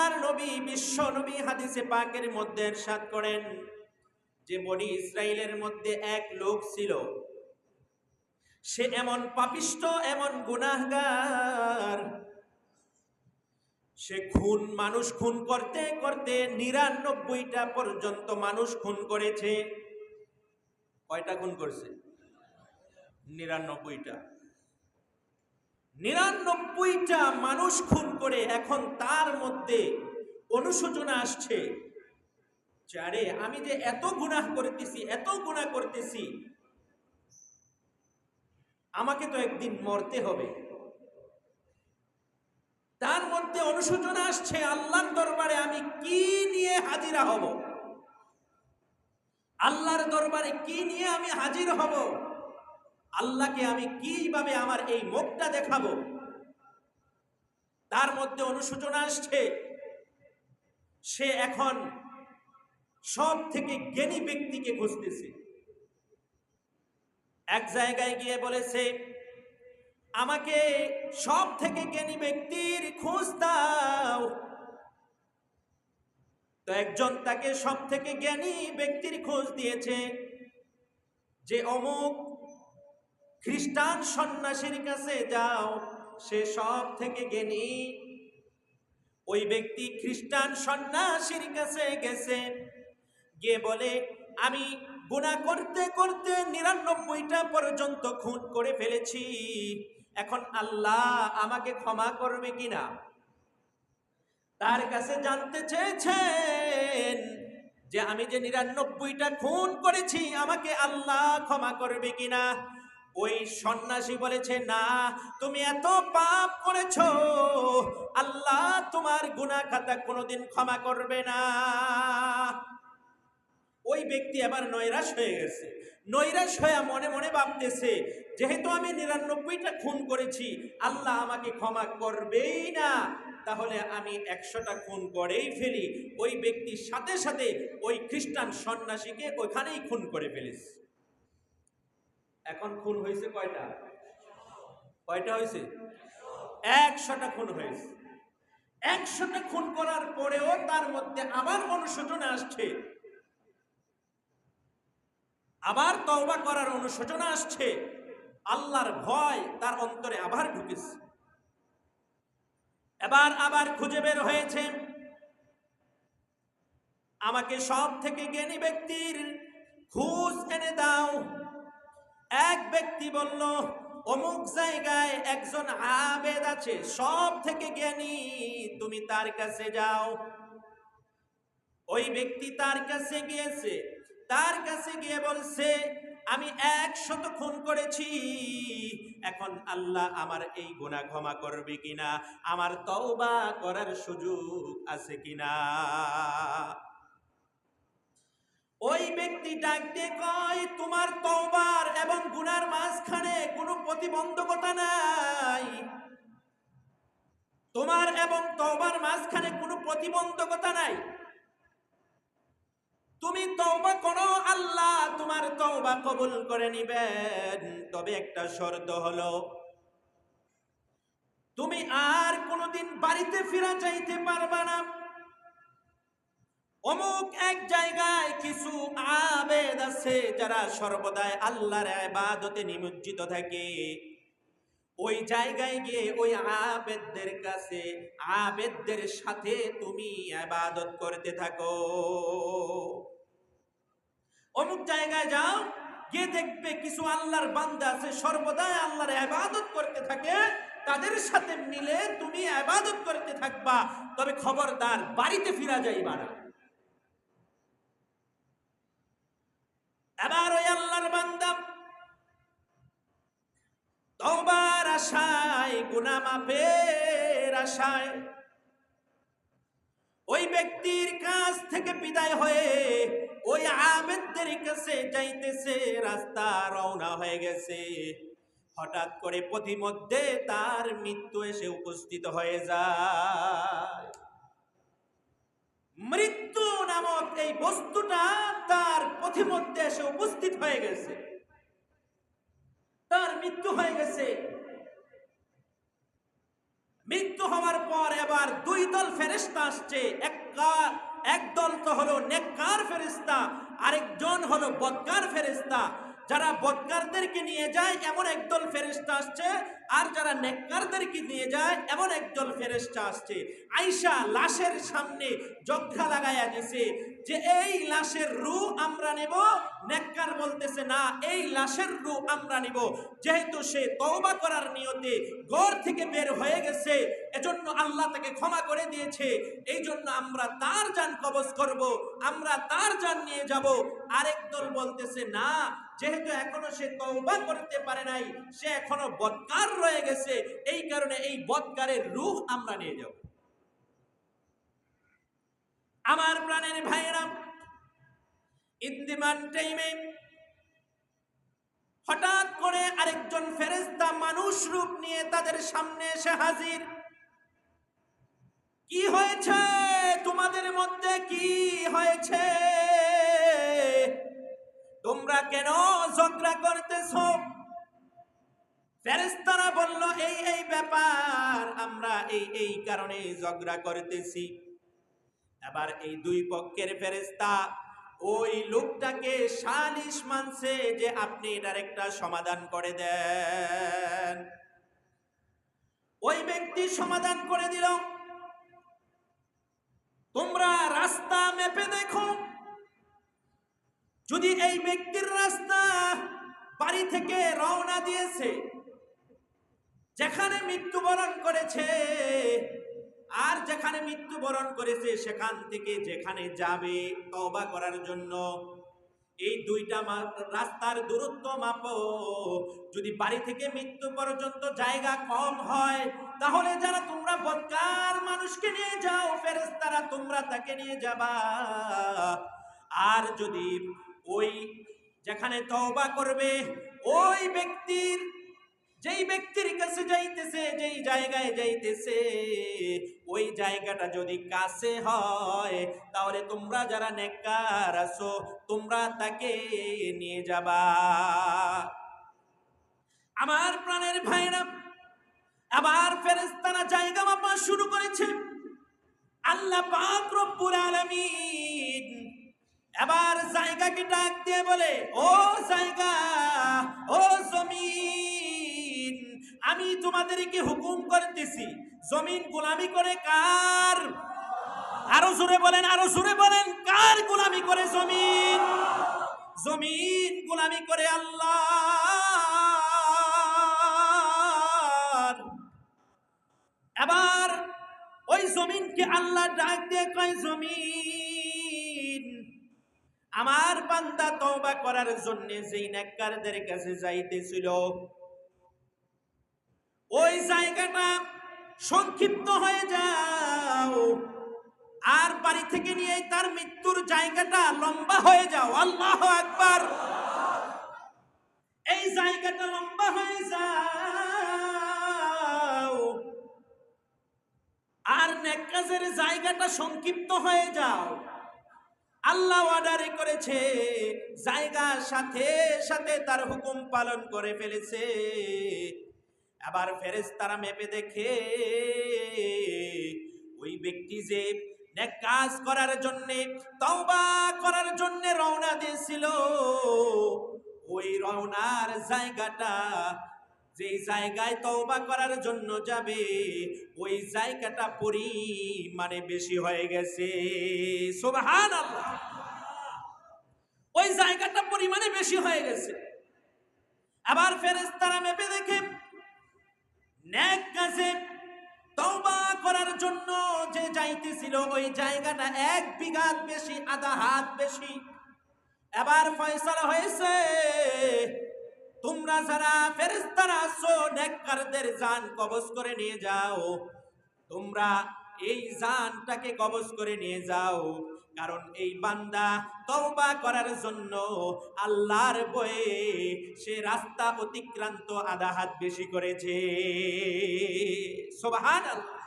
আল্লাহর নবী, বিশ্ব নবী হাদিসে পাকের মধ্যে এরশাদ করেন যে বনি ইসরায়েলের মধ্যে এক লোক ছিল। সে এমন পাপিষ্ট, এমন গুনাহগার। সে খুন, মানুষ খুন করতে করতে নিরানব্বইটা পর্যন্ত মানুষ খুন করেছে। কয়টা খুন করছে? নিরানব্বইটা। নিরানব্বইটা মানুষ খুন করে এখন তার মধ্যে অনুশোচনা আসছে। যে আরে আমি যে এত গুনাহ করতেছি, এত গুনাহ করতেছি, আমাকে তো একদিন মরতে হবে। তার মধ্যে অনুশোচনা আসছে, আল্লাহর দরবারে আমি কি নিয়ে হাজিরা হব? আল্লাহর দরবারে কি নিয়ে আমি হাজির হব? আল্লাহকে আমি কীভাবে আমার এই মুখটা দেখাবো? তার মধ্যে অনুশোচনা আসছে। সে এখন সব থেকে জ্ঞানী ব্যক্তিকে খুঁজতেছে। এক জায়গায় গিয়ে বলেছে, আমাকে সব থেকে জ্ঞানী ব্যক্তির খোঁজ দাও। তো একজন তাকে সব থেকে জ্ঞানী ব্যক্তির খোঁজ দিয়েছে যে, অমুক খ্রিস্টান সন্ন্যাসীর কাছে যাও, সে সব থেকে জ্ঞানী। ওই ব্যক্তি খ্রিস্টান সন্ন্যাসীর কাছে গেছে, গিয়ে বলে, আমি গুণা করতে করতে নিরানব্বইটা পর্যন্ত খুন করে ফেলেছি। এখন আল্লাহ আমাকে ক্ষমা করবে কিনা? তার কাছে জানতে চেয়েছেন যে, আমি যে নিরানব্বইটা খুন করেছি, আমাকে আল্লাহ ক্ষমা করবে কিনা? ওই সন্ন্যাসী বলেছে, না, তুমি এত পাপ করেছ, আল্লাহ তোমার গুনাহ খাতা কোনোদিন ক্ষমা করবে না। ওই ব্যক্তি আবার নৈরাশ হয়ে গেছে। নৈরাশ হয়ে মনে মনে ভাবতেছে, যেহেতু আমি নিরানব্বইটা খুন করেছি, আল্লাহ আমাকে ক্ষমা করবেই না। তাহলে আমি একশোটা খুন করেই ফেলি। ওই ব্যক্তির সাথে সাথে ওই খ্রিস্টান সন্ন্যাসীকে ওইখানেই খুন করে ফেলিস এখন খুন হয়েছে কয়টা? কয়টা হয়েছে? একশোটা খুন হয়েছে। একশোটা খুন করার পরেও তার মধ্যে আবার অনুশোচনা আসছে। আবার তওবা করার অনুশোচনা আসছে। আল্লাহর ভয় তার অন্তরে আবার ঢুকেছে। এবার আবার খুঁজে বের হয়েছে। আমাকে সব থেকে জ্ঞানী ব্যক্তির খুঁজ এনে দাও। এক ব্যক্তি বলল, অমুক জায়গায় একজন আবেদ আছে, সব থেকে জ্ঞানী, তুমি তার কাছে যাও। ওই ব্যক্তি তার কাছে গিয়েছে, তার কাছে গিয়ে বলছে, আমি একশত খুন করেছি, এখন আল্লাহ আমার এই গুনাহ ক্ষমা করবে কিনা? আমার তওবা করার সুযোগ আছে কিনা? ওই ব্যক্তি ডাক দিয়ে কয়, তোমার তওবার প্রতিবন্ধকতা নাই। তোমার এবং তওবার মাঝখানে কোনো প্রতিবন্ধকতা নাই। তুমি তওবা করো, আল্লাহ তোমার তওবা কবুল করে নিবেন। তবে একটা শর্ত হলো, তুমি আর কোনোদিন বাড়িতে ফিরা যাইতে পারবা না। অমুক এক জায়গায় কিছু আবেদ আছে যারা সর্বদাই আল্লাহর আবাদতে নিমজ্জিত থাকে। ওই জায়গায় গিয়ে ওই আবেদদের কাছে, আবেদদের সাথে তুমি আবাদত করতে থাকো। অমুক জায়গায় যাও, গিয়ে দেখবে কিছু আল্লাহর বান্দা আছে, সর্বদাই আল্লাহর ইবাদত করতে থাকে। তাদের সাথে মিলে তুমি ইবাদত করতে থাকবা। তবে খবরদার, বাড়িতে ফিরা যাইবা না। এবার ওই আল্লাহর বান্দা তওবার আশায় গুনাহ মাফের আশায় ওই ব্যক্তির কাছ থেকে বিদায় হয়ে ওই আবেদদের কাছে যাইতেছে, রাস্তা রওনা হয়ে গেছে। হঠাৎ করে পথিমধ্যে তার মৃত্যু এসে উপস্থিত হয়ে যায়। মৃত্যু নামক এই বস্তুটা তার পথিমধ্যে এসে উপস্থিত হয়ে গেছে। তার মৃত্যু হয়ে গেছে। মৃত্যু হওয়ার পর এবার দুই দল ফেরেস্তা আসছে। এক দল তো হলো নেককার ফেরেস্তা আরেকজন হলো বদকার ফেরেস্তা যারা বদকারদেরকে নিয়ে যায়, এমন একদল ফেরেস্তা আসছে আর যারা নেককারদেরকে নিয়ে যায়, এমন একদল ফেরেস্তা আসছে। আইসা লাশের সামনে যক্ষা লাগাইয়া দিছে যে, এই লাশের রু আমরা নেব। নেককার বলতেছে, না, এই লাশের রু আমরা নিব। যেহেতু সে তওবা করার নিয়তে ঘর থেকে বের হয়ে গেছে, এজন্য আল্লাহ তাকে ক্ষমা করে দিয়েছে। এই জন্য আমরা তার যান কবজ করব, আমরা তার যান নিয়ে যাব। আরেক দল বলতেছে, না, যেহেতু এখনও সে তওবা করতে পারে নাই, সে এখনও বদকার রয়ে গেছে, এই কারণে এই বদকারের রূহ আমরা নিয়ে যাব। আমার প্রাণের ভাইয়েরা ইন্দিমান টাইমে হঠাৎ করে আরেকজন ফেরেস্তা মানুষ রূপ নিয়ে তাদের সামনে এসে হাজির। কি হয়েছে? তোমাদের মধ্যে কি হয়েছে? তোমরা কেন ঝগড়া করতেছ? ফেরেস্তারা বলল, এই এই ব্যাপার, আমরা এই এই কারণে ঝগড়া করতেছি। এবার এই দুই পক্ষের ফেরেস্তা ওই লোকটাকে সালিশ মানছে যে আপনি এটার একটা সমাধান করে দেন। ওই ব্যক্তি সমাধান করে দিল। তোমরা রাস্তা মেপে দেখো। যদি এই ব্যক্তির রাস্তা বাড়ি থেকে রওনা দিয়েছে যেখানে মৃত্যুবরণ করেছে, আর যেখানে মৃত্যুবরণ করেছে, সেখান থেকে যেখানে যাবে, তওবা করার জন্য। এই দুইটা রাস্তার দূরত্ব মাপো। যদি বাড়ি থেকে মৃত্যু পর্যন্ত জায়গা কম হয়, তাহলে যারা তোমরা বদকার মানুষকে নিয়ে যাও ফেরেস্তারা তোমরা তাকে নিয়ে যাবা। আর যদি ওই যেখানে তওবা করবে, ওই ব্যক্তির যেই ব্যক্তির কাছে যাইতেছে, যেই জায়গায় যাইতেছে, ওই জায়গাটা যদি কাছে হয়, তাহলে তোমরা যারা নেককার আছো, তোমরা তাকে নিয়ে যাবা। আমার প্রাণের ভাইরা, আবার ফেরেস্তারা জায়গা মাপা শুরু করেছে। আল্লাহ পাক রব্বুল আলামিন এবার জায়গাকে ডাক দিয়ে বলে, ও জায়গা তোমাদেরকে হুকুম করতেছি। জমিন গোলামি করে কার? আরও জোরে বলেন, আরও জোরে বলেন, কার গোলামি করে জমিন? জমিন গোলামি করে আল্লাহ এবার ওই জমিনকে আল্লাহ ডাক দিয়ে কয়, জমিন, আমার বান্দা তওবা করার জন্য যেই নেককারদের কাছে যাইতেছিল ওই জায়গাটা সংক্ষিপ্ত হয়ে যাও। আর বাড়ি থেকে নিয়ে তার মৃত্যুর জায়গাটা লম্বা হয়ে যাও। আল্লাহ একবার এই জায়গাটা লম্বা হয়ে যাও। আর নেকাজের জায়গাটা সংক্ষিপ্ত হয়ে যাও। আল্লাহ অর্ডারে করেছে, জায়গার সাথে সাথে তার হুকুম পালন করে ফেলেছে। আবার ফেরেশতারা মেপে দেখে, ওই ব্যক্তি যে কাজ করার জন্যে, তওবা করার জন্য রওনা দিয়েছিল, ওই রওনার জায়গাটা, যেই জায়গায় তওবা করার জন্য যাবে, ওই জায়গাটা পরিমাণে বেশি হয়ে গেছে। সুবহানাল্লাহ! ওই জায়গাটা পরিমাণে বেশি হয়ে গেছে। আবার ফেরেশতারা মেপে দেখে নেক কাজে তওবা করার জন্য যে যাইতেছিল, ওই জায়গাটা এক বিঘাত বেশি, আধা হাত বেশি। এবার ফয়সালা হয়েছে, তোমরা যারা ফেরেস্তারা আছো নেককারদের জান কবজ করে নিয়ে যাও। তোমরা এই জানটাকে কবজ করে নিয়ে যাও। কারণ এই বান্দা তওবা করার জন্য আল্লাহর বয়ে সে রাস্তা অতিক্রান্ত আধা হাত বেশি করেছে। সুবহানাল্লাহ।